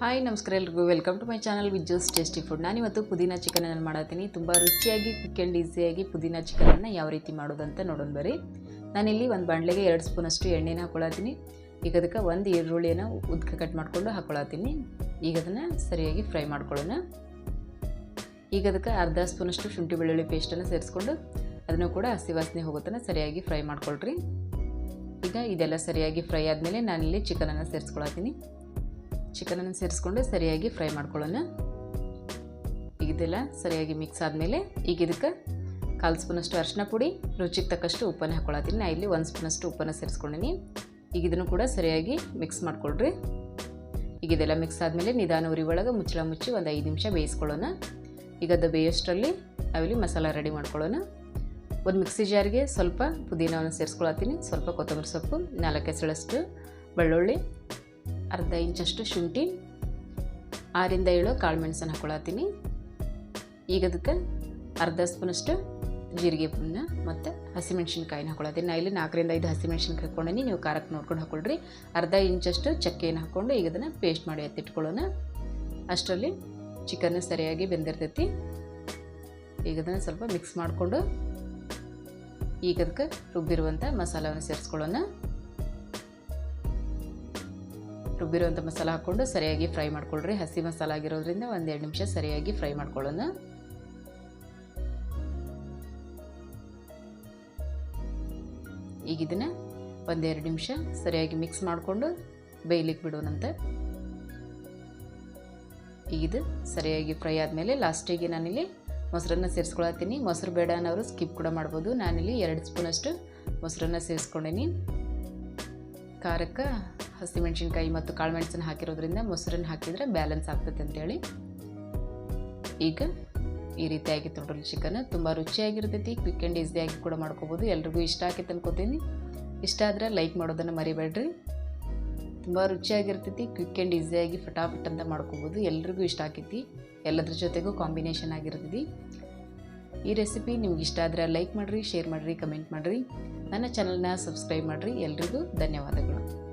Hi ನಮಸ್ಕಾರ ಎಲ್ರಿಗೂ. Welcome to my channel with juice tasty food ನಾನಿವತ್ತು ಪುದೀನ ಚಿಕನನ್ನು ಮಾಡತ್ತೀನಿ. ತುಂಬ ರುಚಿಯಾಗಿ ಕ್ವಿಕ್ ಆ್ಯಂಡ್ ಈಸಿಯಾಗಿ ಪುದೀನ ಚಿಕನನ್ನು ಯಾವ ರೀತಿ ಮಾಡೋದಂತ ನೋಡೋಣ ಬರ್ರಿ. ನಾನಿಲ್ಲಿ ಒಂದು ಬಾಣಲೆಗೆ ಎರಡು ಸ್ಪೂನಷ್ಟು ಎಣ್ಣೆನ ಹಾಕೊಳತ್ತೀನಿ. ಈಗ ಅದಕ್ಕೆ ಒಂದು ಈರುಳ್ಳಿಯನ್ನು ಉದ್ಕ ಕಟ್ ಮಾಡಿಕೊಂಡು ಹಾಕೊಳತ್ತೀನಿ. ಈಗ ಅದನ್ನು ಸರಿಯಾಗಿ ಫ್ರೈ ಮಾಡ್ಕೊಳ್ಳೋಣ. ಈಗ ಅದಕ್ಕೆ ಅರ್ಧ ಸ್ಪೂನಷ್ಟು ಶುಂಠಿ ಬೆಳ್ಳುಳ್ಳಿ ಪೇಸ್ಟನ್ನು ಸೇರಿಸ್ಕೊಂಡು ಅದನ್ನು ಕೂಡ ಹಸಿ ವಾಸನೆ ಹೋಗೋತನ ಸರಿಯಾಗಿ ಫ್ರೈ ಮಾಡ್ಕೊಳ್ರಿ. ಈಗ ಇದೆಲ್ಲ ಸರಿಯಾಗಿ ಫ್ರೈ ಆದಮೇಲೆ ನಾನಿಲ್ಲಿ ಚಿಕನನ್ನು ಸೇರಿಸ್ಕೊಳತ್ತೀನಿ. ಚಿಕನನ್ನು ಸೇರಿಸ್ಕೊಂಡು ಸರಿಯಾಗಿ ಫ್ರೈ ಮಾಡ್ಕೊಳ್ಳೋಣ. ಈಗಿದೆಲ್ಲ ಸರಿಯಾಗಿ ಮಿಕ್ಸ್ ಆದಮೇಲೆ ಈಗ ಇದಕ್ಕೆ ಕಾಲು ಸ್ಪೂನಷ್ಟು ಅರಿಶಿನ ಪುಡಿ, ರುಚಿಗೆ ತಕ್ಕಷ್ಟು ಉಪ್ಪನ್ನು ಹಾಕೊಳತ್ತೀನಿ ನಾ ಇಲ್ಲಿ ಒಂದು ಸ್ಪೂನಷ್ಟು ಉಪ್ಪನ್ನು ಸೇರಿಸ್ಕೊಂಡಿನಿ. ಈಗ ಇದನ್ನು ಕೂಡ ಸರಿಯಾಗಿ ಮಿಕ್ಸ್ ಮಾಡ್ಕೊಳ್ರಿ. ಈಗ ಇದೆಲ್ಲ ಮಿಕ್ಸ್ ಆದಮೇಲೆ ನಿಧಾನ ಉರಿ ಒಳಗೆ ಮುಚ್ಚಳ ಮುಚ್ಚಿ ಒಂದು ಐದು ನಿಮಿಷ ಬೇಯಿಸ್ಕೊಳ್ಳೋಣ. ಈಗ ಅದು ಬೇಯೋಷ್ಟರಲ್ಲಿ ನಾವಿಲ್ಲಿ ಮಸಾಲ ರೆಡಿ ಮಾಡ್ಕೊಳ್ಳೋಣ. ಒಂದು ಮಿಕ್ಸಿ ಜಾರಿಗೆ ಸ್ವಲ್ಪ ಪುದೀನವನ್ನು ಸೇರಿಸ್ಕೊಳತ್ತೀನಿ. ಸ್ವಲ್ಪ ಕೊತ್ತಂಬರಿ ಸೊಪ್ಪು, ನಾಲ್ಕು ಹೆಸಳಷ್ಟು ಬೆಳ್ಳುಳ್ಳಿ ಅರ್ಧ ಇಂಚಷ್ಟು ಶುಂಠಿ, ಆರಿಂದ ಏಳು ಕಾಳು ಮೆಣಸನ್ನು ಹಾಕೊಳತ್ತೀನಿ. ಈಗ ಅದಕ್ಕೆ ಅರ್ಧ ಸ್ಪೂನಷ್ಟು ಜೀರಿಗೆ ಪುಣ್ಣ ಮತ್ತು ಹಸಿಮೆಣ್ಸಿನ್ಕಾಯಿನ ಹಾಕೊಳತ್ತೀನಿ. ನಾ ಇಲ್ಲಿ ನಾಲ್ಕರಿಂದ ಐದು ಹಸಿಮೆಣ್ಸಿನ್ಕಾಯಿ ಹಾಕ್ಕೊಂಡೀನಿ, ನೀವು ಖಾರಕ್ಕೆ ನೋಡ್ಕೊಂಡು ಹಾಕ್ಕೊಳ್ರಿ ಅರ್ಧ ಇಂಚಷ್ಟು ಚಕ್ಕೆಯನ್ನು ಹಾಕ್ಕೊಂಡು ಈಗ ಅದನ್ನು ಪೇಸ್ಟ್ ಮಾಡಿ ಎತ್ತಿಟ್ಕೊಳ್ಳೋಣ ಅಷ್ಟರಲ್ಲಿ ಚಿಕನ್ ಸರಿಯಾಗಿ ಬೆಂದಿರ್ತೈತಿ. ಈಗ ಅದನ್ನು ಸ್ವಲ್ಪ ಮಿಕ್ಸ್ ಮಾಡಿಕೊಂಡು ಈಗ ಅದಕ್ಕೆ ರುಬ್ಬಿರುವಂಥ ಮಸಾಲವನ್ನು ಸೇರಿಸ್ಕೊಳ್ಳೋಣ. ರುಬ್ಬಿರುವಂಥ ಮಸಾಲ ಹಾಕ್ಕೊಂಡು ಸರಿಯಾಗಿ ಫ್ರೈ ಮಾಡ್ಕೊಳ್ರಿ. ಹಸಿ ಮಸಾಲ ಆಗಿರೋದ್ರಿಂದ ಒಂದೆರಡು ನಿಮಿಷ ಸರಿಯಾಗಿ ಫ್ರೈ ಮಾಡ್ಕೊಳ್ಳೋಣ. ಈಗ ಇದನ್ನು ಒಂದೆರಡು ನಿಮಿಷ ಸರಿಯಾಗಿ ಮಿಕ್ಸ್ ಮಾಡಿಕೊಂಡು ಬೇಯ್ಲಿಕ್ಕೆ ಬಿಡೋಣಂತೆ. ಈಗ ಇದು ಸರಿಯಾಗಿ ಫ್ರೈ ಆದಮೇಲೆ ಲಾಸ್ಟಿಗೆ ನಾನಿಲ್ಲಿ ಮೊಸರನ್ನ ಸೇರಿಸ್ಕೊಳತ್ತೀನಿ. ಮೊಸರು ಬೇಡ ಅನ್ನೋರು ಸ್ಕಿಪ್ ಕೂಡ ಮಾಡ್ಬೋದು. ನಾನಿಲ್ಲಿ ಎರಡು ಸ್ಪೂನಷ್ಟು ಮೊಸರನ್ನ ಸೇರಿಸ್ಕೊಂಡೀನಿ. ಖಾರಕ್ಕೆ ಹಸಿಮೆಣ್ಸಿನ್ಕಾಯಿ ಮತ್ತು ಕಾಳು ಮೆಣಸನ್ನು ಹಾಕಿರೋದ್ರಿಂದ ಮೊಸರನ್ನ ಹಾಕಿದರೆ ಬ್ಯಾಲೆನ್ಸ್ ಆಗ್ತದೆ ಅಂತೇಳಿ. ಈಗ ಈ ರೀತಿಯಾಗಿ ತೊಡಲ್ ಚಿಕನ್ ತುಂಬ ರುಚಿಯಾಗಿರ್ತೈತಿ ಕ್ವಿಕ್ ಆ್ಯಂಡ್ ಈಸಿಯಾಗಿ ಕೂಡ ಮಾಡ್ಕೋಬೋದು. ಎಲ್ರಿಗೂ ಇಷ್ಟ ಆಕೈತೆ ಅನ್ಕೋತೀನಿ ಇಷ್ಟ ಆದರೆ ಲೈಕ್ ಮಾಡೋದನ್ನು ಮರಿಬೇಡ್ರಿ. ತುಂಬ ರುಚಿಯಾಗಿರ್ತೈತಿ ಕ್ವಿಕ್ ಆ್ಯಂಡ್ ಈಸಿಯಾಗಿ ಫಟಾಫಟ್ ಅಂತ ಮಾಡ್ಕೋಬೋದು. ಎಲ್ರಿಗೂ ಇಷ್ಟ ಆಕೈತಿ. ಎಲ್ಲದ್ರ ಜೊತೆಗೂ ಕಾಂಬಿನೇಷನ್ ಆಗಿರ್ತೈತಿ. ಈ ರೆಸಿಪಿ ನಿಮ್ಗೆ ಇಷ್ಟ ಆದರೆ ಲೈಕ್ ಮಾಡಿರಿ ಶೇರ್ ಮಾಡಿರಿ ಕಮೆಂಟ್ ಮಾಡಿರಿ. ನನ್ನ ಚಾನಲ್ನ ಸಬ್ಸ್ಕ್ರೈಬ್ ಮಾಡಿರಿ. ಎಲ್ರಿಗೂ ಧನ್ಯವಾದಗಳು.